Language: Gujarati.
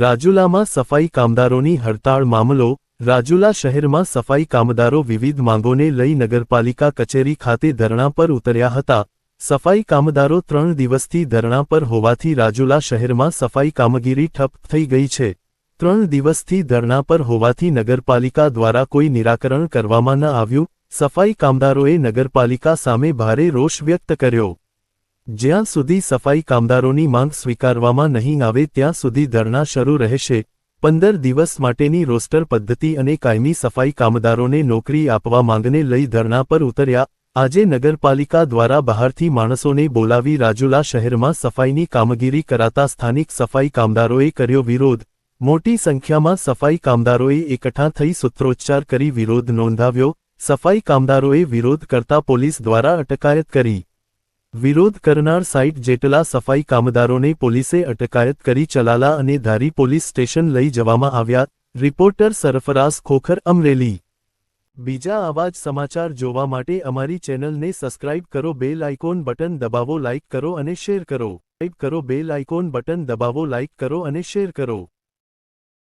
રાજુલામાં સફાઈ કામદારોની હડતાળ મામલો, રાજુલા શહેરમાં સફાઈ કામદારો વિવિધ માંગોને લઈ નગરપાલિકા કચેરી ખાતે ધરણા પર ઉતર્યા હતા. સફાઈ કામદારો ત્રણ દિવસથી ધરણા પર હોવાથી રાજુલા શહેરમાં સફાઈ કામગીરી ઠપ થઈ ગઈ છે. ત્રણ દિવસથી ધરણા પર હોવાથી નગરપાલિકા દ્વારા કોઈ નિરાકરણ કરવામાં ન આવ્યું. સફાઈ કામદારોએ નગરપાલિકા સામે ભારે રોષ વ્યક્ત કર્યો. જ્યાં સુધી સફાઈ કામદારોની માંગ સ્વીકારવામાં નહીં આવે ત્યાં સુધી ધરણા શરૂ રહેશે. પંદર દિવસ માટેની રોસ્ટર પદ્ધતિ અને કાયમી સફાઈ કામદારોને નોકરી આપવા માંગને લઈ ધરણા પર ઉતર્યા. આજે નગરપાલિકા દ્વારા બહારથી માણસોને બોલાવી રાજુલા શહેરમાં સફાઈની કામગીરી કરાતા સ્થાનિક સફાઈ કામદારોએ કર્યો વિરોધ. મોટી સંખ્યામાં સફાઈ કામદારોએ એકઠા થઈ સૂત્રોચ્ચાર કરી વિરોધ નોંધાવ્યો. સફાઈ કામદારોએ વિરોધ કરતા પોલીસ દ્વારા અટકાયત કરી. વિરોધ કરનાર સાઇટ જેટલા સફાઈ કામદારોને પોલીસે અટકાયત કરી ચલાલા અને ધારી પોલીસ સ્ટેશન લઈ જવામાં આવ્યા, રિપોર્ટર સરફરાઝ ખોખર અમરેલી. બીજા આવા જ સમાચાર જોવા માટે અમારી ચેનલને સબસ્ક્રાઇબ કરો, બેલ આઇકોન બટન દબાવો, લાઇક કરો અને શેર કરો. ટાઈપ કરો, બેલ આઇકોન બટન દબાવો, લાઇક કરો અને શેર કરો.